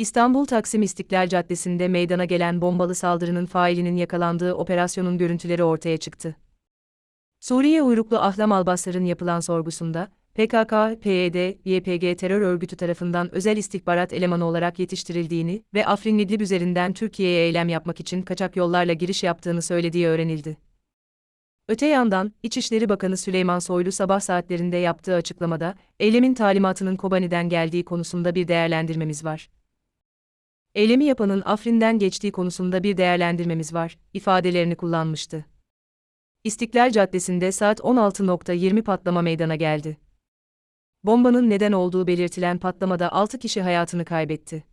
İstanbul Taksim İstiklal Caddesi'nde meydana gelen bombalı saldırının failinin yakalandığı operasyonun görüntüleri ortaya çıktı. Suriye uyruklu Ahlam Albasar'ın yapılan sorgusunda, PKK, PYD, YPG terör örgütü tarafından özel istihbarat elemanı olarak yetiştirildiğini ve Afrin İdlib üzerinden Türkiye'ye eylem yapmak için kaçak yollarla giriş yaptığını söylediği öğrenildi. Öte yandan, İçişleri Bakanı Süleyman Soylu sabah saatlerinde yaptığı açıklamada, eylemin talimatının Kobani'den geldiği konusunda bir değerlendirmemiz var. Eylemi yapanın Afrin'den geçtiği konusunda bir değerlendirmemiz var, ifadelerini kullanmıştı. İstiklal Caddesi'nde saat 16.20 patlama meydana geldi. Bombanın neden olduğu belirtilen patlamada 6 kişi hayatını kaybetti.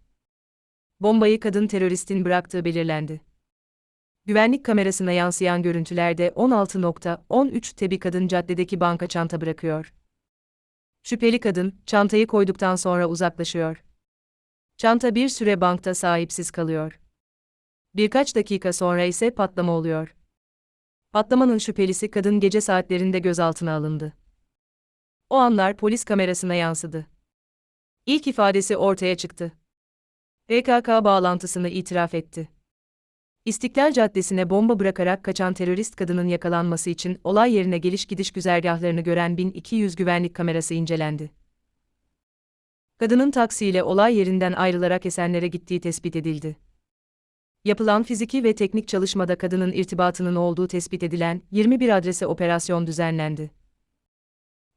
Bombayı kadın teröristin bıraktığı belirlendi. Güvenlik kamerasına yansıyan görüntülerde 16.13'te bir kadın caddedeki banka çanta bırakıyor. Şüpheli kadın, çantayı koyduktan sonra uzaklaşıyor. Çanta bir süre bankta sahipsiz kalıyor. Birkaç dakika sonra ise patlama oluyor. Patlamanın şüphelisi kadın gece saatlerinde gözaltına alındı. O anlar polis kamerasına yansıdı. İlk ifadesi ortaya çıktı. PKK bağlantısını itiraf etti. İstiklal Caddesi'ne bomba bırakarak kaçan terörist kadının yakalanması için olay yerine geliş gidiş güzergahlarını gören 1200 güvenlik kamerası incelendi. Kadının taksiyle olay yerinden ayrılarak Esenler'e gittiği tespit edildi. Yapılan fiziki ve teknik çalışmada kadının irtibatının olduğu tespit edilen 21 adrese operasyon düzenlendi.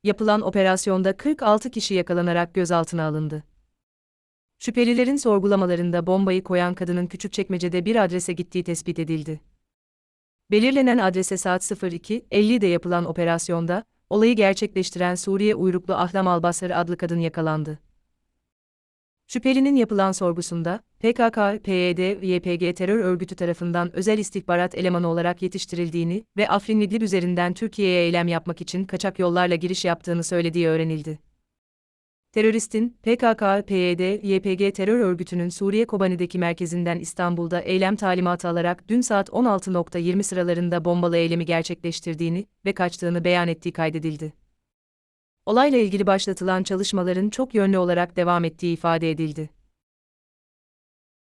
Yapılan operasyonda 46 kişi yakalanarak gözaltına alındı. Şüphelilerin sorgulamalarında bombayı koyan kadının Küçükçekmece'de bir adrese gittiği tespit edildi. Belirlenen adrese saat 02.50'de yapılan operasyonda, olayı gerçekleştiren Suriye uyruklu Ahlam Albasarı adlı kadın yakalandı. Şüphelinin yapılan sorgusunda, PKK, PYD, YPG terör örgütü tarafından özel istihbarat elemanı olarak yetiştirildiğini ve Afrin İdlib üzerinden Türkiye'ye eylem yapmak için kaçak yollarla giriş yaptığını söylediği öğrenildi. Teröristin, PKK, PYD, YPG terör örgütünün Suriye Kobani'deki merkezinden İstanbul'da eylem talimatı alarak dün saat 16.20 sıralarında bombalı eylemi gerçekleştirdiğini ve kaçtığını beyan ettiği kaydedildi. Olayla ilgili başlatılan çalışmaların çok yönlü olarak devam ettiği ifade edildi.